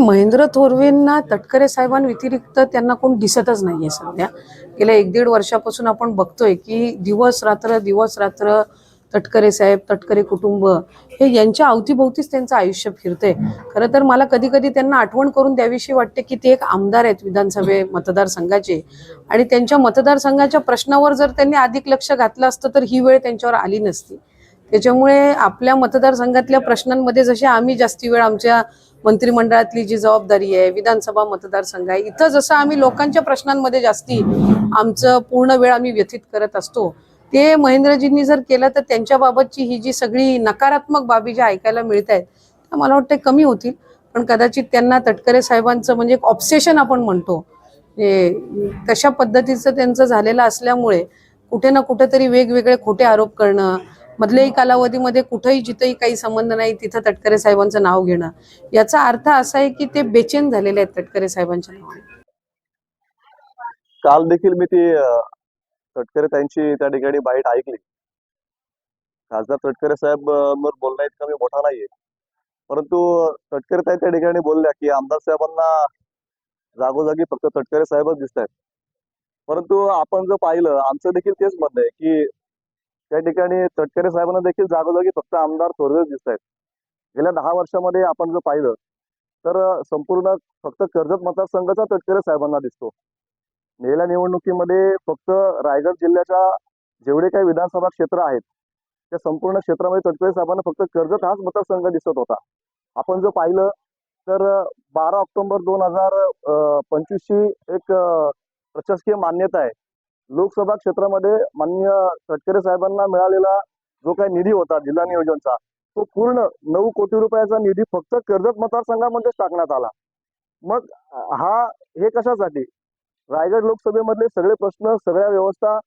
महेंद्र थोरवेंना तटकरे साहेबांव्यतिरिक्त त्यांना कोण दिसतच नाहीये सध्या. गेल्या एक दीड वर्षापासून आपण बघतोय की दिवस रात्र दिवस रात्र तटकरे साहेब तटकरे कुटुंब हे यांच्या अवतीभोवतीच त्यांचं आयुष्य फिरतंय. खरं तर मला कधी कधी त्यांना आठवण करून द्यावीशी वाटते की ते एक आमदार आहेत विधानसभे मतदारसंघाचे. आणि त्यांच्या मतदारसंघाच्या प्रश्नावर जर त्यांनी अधिक लक्ष घातलं असतं तर ही वेळ त्यांच्यावर आली नसती. त्याच्यामुळे आपल्या मतदारसंघातल्या प्रश्नांमध्ये जसे आम्ही जास्ती वेळ आमच्या मंत्रिमंडळातली जी जबाबदारी आहे विधानसभा मतदारसंघ आहे इथं जसं आम्ही लोकांच्या प्रश्नांमध्ये जास्ती आमचं पूर्ण वेळ आम्ही व्यथित करत असतो ते महेंद्रजींनी जर केलं तर त्यांच्या बाबतची ही जी सगळी नकारात्मक बाबी ज्या ऐकायला मिळत आहेत त्या मला वाटतं कमी होतील. पण कदाचित त्यांना तटकरे साहेबांचं म्हणजे एक ऑब्सेशन आपण म्हणतो. हे तशा पद्धतीचं त्यांचं झालेलं असल्यामुळे कुठे ना कुठेतरी वेगवेगळे खोटे आरोप करणं मधल्याही कालावधीमध्ये कुठेही जिथंही काही संबंध नाही तिथं तटकरे साहेबांचं नाव घेणं. याचा अर्थ असा आहे की ते बेचैन झालेले आहेत तटकरे साहेबांच्या नावाने. काल देखील मी ते तटकरे त्यांची त्या ठिकाणी बाईट ऐकली. खासदार तटकरे साहेब अ, बोलणं इतका मी मोठा नाहीये. परंतु तटकरे ताई त्या ठिकाणी बोलल्या की आमदार साहेबांना जागोजागी फक्त तटकरे साहेबच दिसत आहेत परंतु आपण जर पाहिलं आमचं देखील तेच म्हणणं आहे की त्या ठिकाणी तटकरे साहेबांना देखील जागोजागी फक्त आमदार थोरवेच दिसत आहेत गेल्या दहा वर्षामध्ये आपण जर पाहिलं तर संपूर्ण फक्त कर्जत मतदारसंघाचा तटकरे साहेबांना दिसतो. गेल्या निवडणुकीमध्ये फक्त रायगड जिल्ह्याच्या जेवढे काही विधानसभा क्षेत्र आहेत त्या संपूर्ण क्षेत्रामध्ये तटकरे साहेबांना फक्त कर्जत हाच मतदारसंघ दिसत होता. आपण जर पाहिलं तर बारा ऑक्टोबर दोन हजार पंचवीसची एक प्रशासकीय मान्यता आहे. लोकसभा क्षेत्रामध्ये माननीय तटकरे साहेबांना मिळालेला जो काही निधी होता जिल्हा नियोजनचा तो पूर्ण नऊ कोटी रुपयाचा निधी फक्त कर्जत मतदारसंघामध्येच टाकण्यात आला. मग हा हे कशासाठी? रायगड लोकसभेमधले सगळे प्रश्न सगळ्या व्यवस्था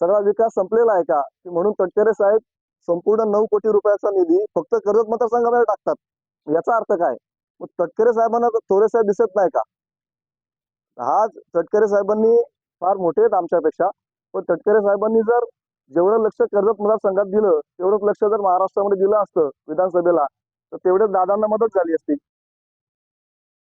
सगळा विकास संपलेला आहे का? म्हणून तटकरे साहेब संपूर्ण नऊ कोटी रुपयाचा निधी फक्त कर्जत मतदारसंघामध्ये टाकतात. याचा अर्थ काय? मग तटकरे साहेबांना थोरे साहेब दिसत नाही का? हा तटकरे साहेबांनी फार मोठे आहेत आमच्यापेक्षा. पण तटकरे साहेबांनी जर जेवढं लक्ष कर्जत मतदारसंघात दिलं तेवढंच लक्ष जर महाराष्ट्रामध्ये दिलं असतं विधानसभेला तर तेवढ्याच दादांना मदत झाली असती.